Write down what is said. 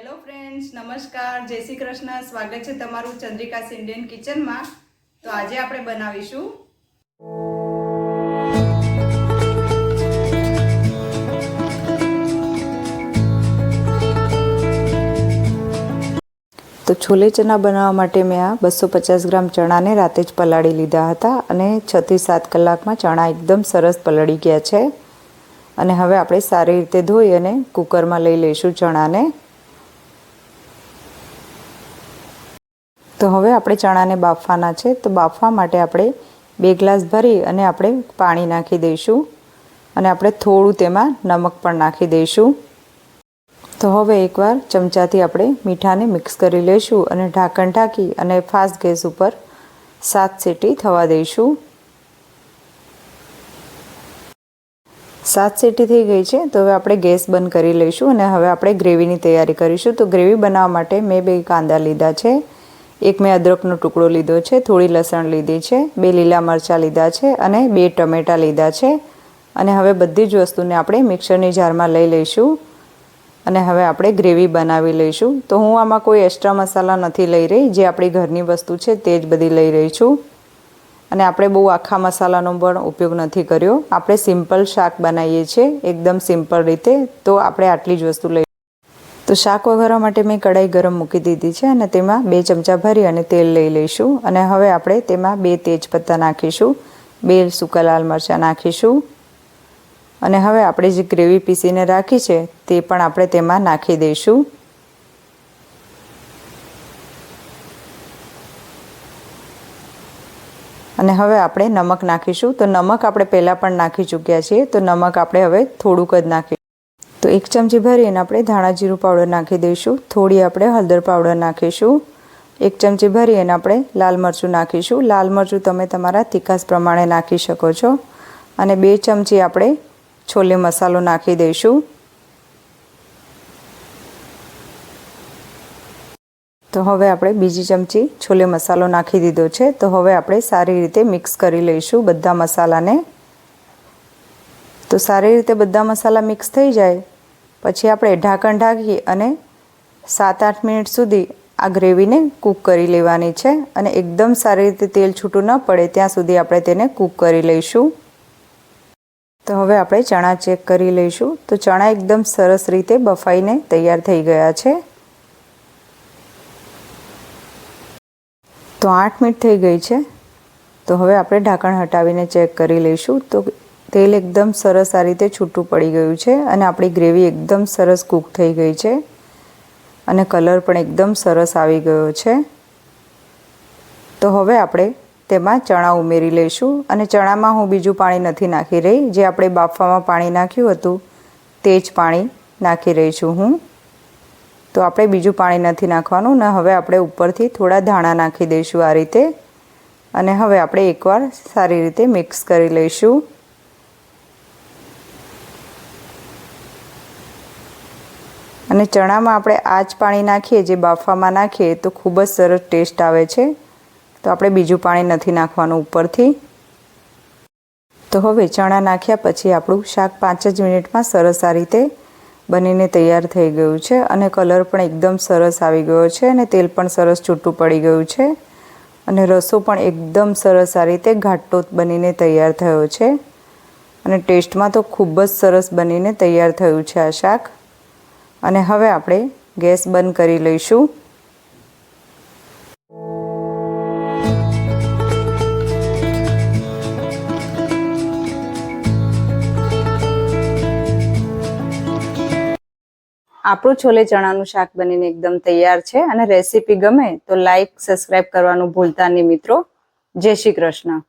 Hello friends નમસ્કાર, જય શ્રી કૃષ્ણ, સ્વાગત છે તમારું ચંદ્રિકાસ ઇન્ડિયન કિચનમાં. તો આજે આપણે બનાવીશું. તો છોલે ચના બનાવવા માટે મેં આ બસો પચાસ ગ્રામ ચણાને રાતે જ પલાળી લીધા હતા અને છથી સાત કલાકમાં ચણા એકદમ સરસ પલળી ગયા છે. અને હવે આપણે સારી રીતે ધોઈ અને કુકરમાં લઈ લઈશું ચણાને. તો હવે આપણે ચણાને બાફવાના છે. તો બાફવા માટે આપણે બે ગ્લાસ ભરી અને આપણે પાણી નાખી દઈશું. અને આપણે થોડું તેમાં નમક પણ નાખી દઈશું. તો હવે એકવાર ચમચાથી આપણે મીઠાને મિક્સ કરી લઈશું અને ઢાંકણ ઢાંકી અને ફાસ્ટ ગેસ ઉપર સાત સીટી થવા દઈશું. સાત સીટી થઈ ગઈ છે. તો હવે આપણે ગેસ બંધ કરી લઈશું અને હવે આપણે ગ્રેવીની તૈયારી કરીશું. તો ગ્રેવી બનાવવા માટે મેં બે કાંદા લીધા છે. એક મેં અદરકનો ટુકડો લીધો છે, થોડી લસણ લીધી છે, બે લીલા મરચાં લીધા છે અને બે ટમેટાં લીધા છે. અને હવે બધી જ વસ્તુને આપણે મિક્સરની જારમાં લઈ લઈશું અને હવે આપણે ગ્રેવી બનાવી લઈશું. તો હું આમાં કોઈ એક્સ્ટ્રા મસાલા નથી લઈ રહી, જે આપણી ઘરની વસ્તુ છે તે જ બધી લઈ રહી છું. અને આપણે બહુ આખા મસાલાનો પણ ઉપયોગ નથી કર્યો. આપણે સિમ્પલ શાક બનાવીએ છીએ, એકદમ સિમ્પલ રીતે. તો આપણે આટલી જ વસ્તુ લઈ તો શાક વઘારવા માટે મેં કઢાઈ ગરમ મૂકી દીધી છે અને તેમાં બે ચમચા ભરી અને તેલ લઈ લઈશું. અને હવે આપણે તેમાં બે તેજપત્તા નાખીશું. બે સૂકા લાલ મરચાં નાખીશું. અને હવે આપણે જે ગ્રેવી પીસીને રાખી છે તે પણ આપણે તેમાં નાખી દઈશું. અને હવે આપણે નમક નાખીશું. તો નમક આપણે પહેલાં પણ નાખી ચૂક્યા છીએ. તો નમક આપણે હવે થોડુંક જ નાખીશું તો એક ચમચી ભરીને આપણે ધાણા જીરું પાવડર નાખી દઈશું. થોડી આપણે હળદર પાવડર નાખીશું. એક ચમચી ભરી અને આપણે લાલ મરચું નાખીશું. લાલ મરચું તમે તમારા તીખાસ પ્રમાણે નાખી શકો છો. અને બે ચમચી આપણે છોલે મસાલો નાખી દઈશું. તો હવે આપણે બીજી ચમચી છોલે મસાલો નાખી દીધો છે. તો હવે આપણે સારી રીતે મિક્સ કરી લઈશું બધા મસાલાને. તો સારી રીતે બધા મસાલા મિક્સ થઈ જાય. પછી આપણે ઢાંકણ ઢાંકી અને સાત આઠ મિનિટ સુધી આ ગ્રેવીને કૂક કરી લેવાની છે અને એકદમ સારી રીતે તેલ છૂટું ન પડે ત્યાં સુધી આપણે તેને કૂક કરી લઈશું. તો હવે આપણે ચણા ચેક કરી લઈશું. તો ચણા એકદમ સરસ રીતે બફાઈને તૈયાર થઈ ગયા છે. તો આઠ મિનિટ થઈ ગઈ છે. તો હવે આપણે ઢાંકણ હટાવીને ચેક કરી લઈશું. તો તેલ એકદમ સરસ આ રીતે છૂટું પડી ગયું છે અને આપણી ગ્રેવી એકદમ સરસ કૂક થઈ ગઈ છે અને કલર પણ એકદમ સરસ આવી ગયો છે. તો હવે આપણે તેમાં ચણા ઉમેરી લઈશું અને ચણામાં હું બીજું પાણી નથી નાખી રહી. જે આપણે બાફવામાં પાણી નાખ્યું હતું તે જ પાણી નાખી રહી છું હું. તો આપણે બીજું પાણી નથી નાખવાનું ને હવે આપણે ઉપરથી થોડા ધાણા નાખી દઈશું આ રીતે. અને હવે આપણે એકવાર સારી રીતે મિક્સ કરી લઈશું. અને ચણામાં આપણે આ જ પાણી નાખીએ, જે બાફવામાં નાખીએ, તો ખૂબ જ સરસ ટેસ્ટ આવે છે. તો આપણે બીજું પાણી નથી નાખવાનું ઉપરથી. તો હવે ચણા નાખ્યા પછી આપણું શાક પાંચ જ મિનિટમાં સરસ આ રીતે બનીને તૈયાર થઈ ગયું છે અને કલર પણ એકદમ સરસ આવી ગયો છે અને તેલ પણ સરસ છૂટું પડી ગયું છે. અને રસો પણ એકદમ સરસ આ રીતે ઘાટો બનીને તૈયાર થયો છે. અને ટેસ્ટમાં તો ખૂબ જ સરસ બનીને તૈયાર થયું છે આ શાક. અને હવે આપણે ગેસ બંધ કરી લઈશું. આપણું છોલે ચણાનું શાક બનીને એકદમ તૈયાર છે અને રેસીપી ગમે તો લાઈક સબસ્ક્રાઈબ કરવાનું ભૂલતા નહીં મિત્રો. જય શ્રી કૃષ્ણ.